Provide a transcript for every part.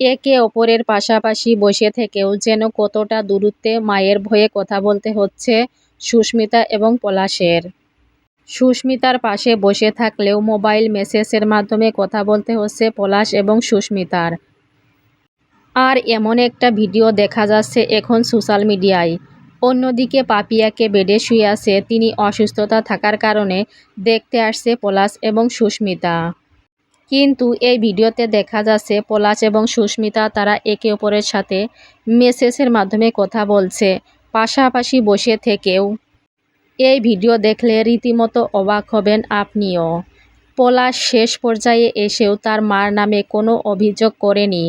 একে অপরের পাশাপাশি বসে থেকেও যেন কতটা দূরত্বে মায়ের ভয়ে কথা বলতে হচ্ছে সুস্মিতা এবং পলাশের। সুস্মিতার পাশে বসে থাকলেও মোবাইল মেসেজের মাধ্যমে কথা বলতে হচ্ছে পলাশ এবং সুস্মিতার। আর এমন একটা ভিডিও দেখা যাচ্ছে এখন সোশ্যাল মিডিয়ায়। অন্যদিকে পাপিয়াকে বেডে শুয়ে আছে, তিনি অসুস্থতা থাকার কারণে দেখতে আসছে পলাশ এবং সুস্মিতা। কিন্তু এই ভিডিওতে দেখা যাচ্ছে পলাশ এবং সুস্মিতা তারা একে অপরের সাথে মেসেজের মাধ্যমে কথা বলছে, পাশাপাশি বসে থেকেও। এই ভিডিও দেখলে রীতিমতো অবাক হবেন আপনিও। পলাশ শেষ পর্যায়ে এসেও তার মার নামে কোনো অভিযোগ করেনি,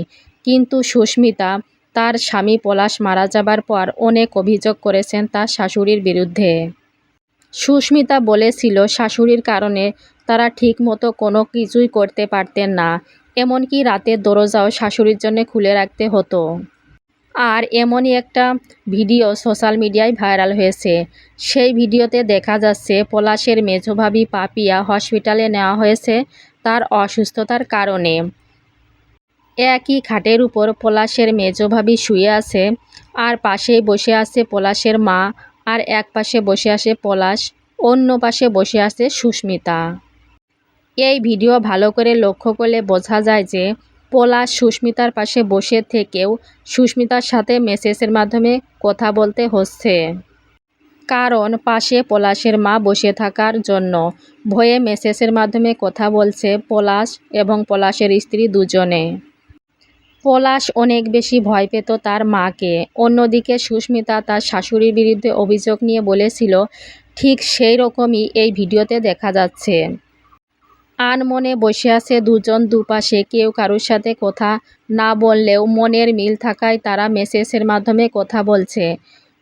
কিন্তু সুস্মিতা তার স্বামী পলাশ মারা যাবার পর অনেক অভিযোগ করেছেন তার শাশুড়ির বিরুদ্ধে। সুস্মিতা বলেছিল শাশুড়ির কারণে তারা ঠিকমতো কোনো কিছুই করতে পারতেন না। এমনকি রাতের দরজাও শাশুড়ির জন্য খুলে রাখতে হতো। আর এমনই একটা ভিডিও সোশ্যাল মিডিয়ায় ভাইরাল হয়েছে। সেই ভিডিওতে দেখা যাচ্ছে, পলাশের মেঝোভাবি পাপিয়া হসপিটালে নেওয়া হয়েছে তার অসুস্থতার কারণে। একই খাটের উপর পলাশের মেজভাবি শুয়ে আছে, আর পাশেই বসে আছে পলাশের মা, আর এক পাশে বসে আছে পলাশ, অন্য পাশে বসে আছে সুস্মিতা। এই ভিডিও ভালো করে লক্ষ্য করলে বোঝা যায় যে পলাশ সুস্মিতার পাশে বসে থেকেও সুস্মিতার সাথে মেসেজের মাধ্যমে কথা বলতে হচ্ছে। কারণ পাশে পলাশের মা বসে থাকার জন্য ভয়ে মেসেজের মাধ্যমে কথা বলছে পলাশ এবং পলাশের স্ত্রী দুজনে। পলাশ অনেক বেশি ভয় পেত তার মাকে। অন্যদিকে সুস্মিতা তার শাশুড়ির বিরুদ্ধে অভিযোগ নিয়ে বলেছিল, ঠিক সেই রকমই এই ভিডিওতে দেখা যাচ্ছে। আনমনে বসে আছে দুজন দুপাশে। কেউ কারোর সাথে কথা না বললেও মনের মিল থাকায় তারা মেসেজের মাধ্যমে কথা বলছে।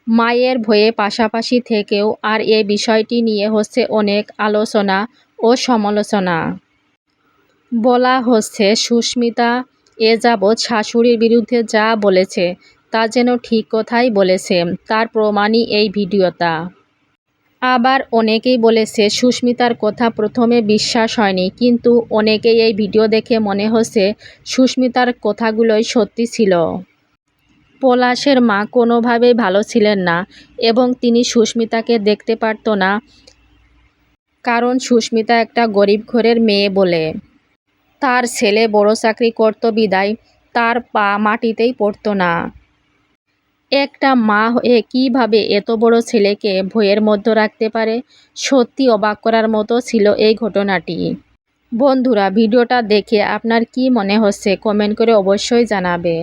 মায়ের ভয়ে পাশাপাশি থেকেও আর এই বিষয়টি নিয়ে হচ্ছে অনেক আলোচনা ও সমালোচনা। বলা হচ্ছে, সুস্মিতা এ যাবৎ শাশুড়ির বিরুদ্ধে যা বলেছে তা যেন ঠিক কথাই বলেছে। তার প্রমাণই এই ভিডিওটা। আবার অনেকেই বলেছে, সুস্মিতার কথা প্রথমে বিশ্বাস হয়নি, কিন্তু অনেকেই এই ভিডিও দেখে মনে হচ্ছে সুস্মিতার কথাগুলোই সত্যি ছিল। পলাশের মা কোনোভাবেই ভালো ছিলেন না এবং তিনি সুস্মিতাকে দেখতে পারত না, কারণ সুস্মিতা একটা গরিব ঘরের মেয়ে বলে। তার ছেলে বড় চাকরি করত বিদায়, তার পা মাটিতেই পড়ত না। একটা মা হয়ে কীভাবে এত বড় ছেলেকে ভয়ের মধ্যে রাখতে পারে? সত্যি অবাক করার মতো ছিল এই ঘটনাটি। বন্ধুরা, ভিডিওটা দেখে আপনার কি মনে হচ্ছে? কমেন্ট করে অবশ্যই জানাবে।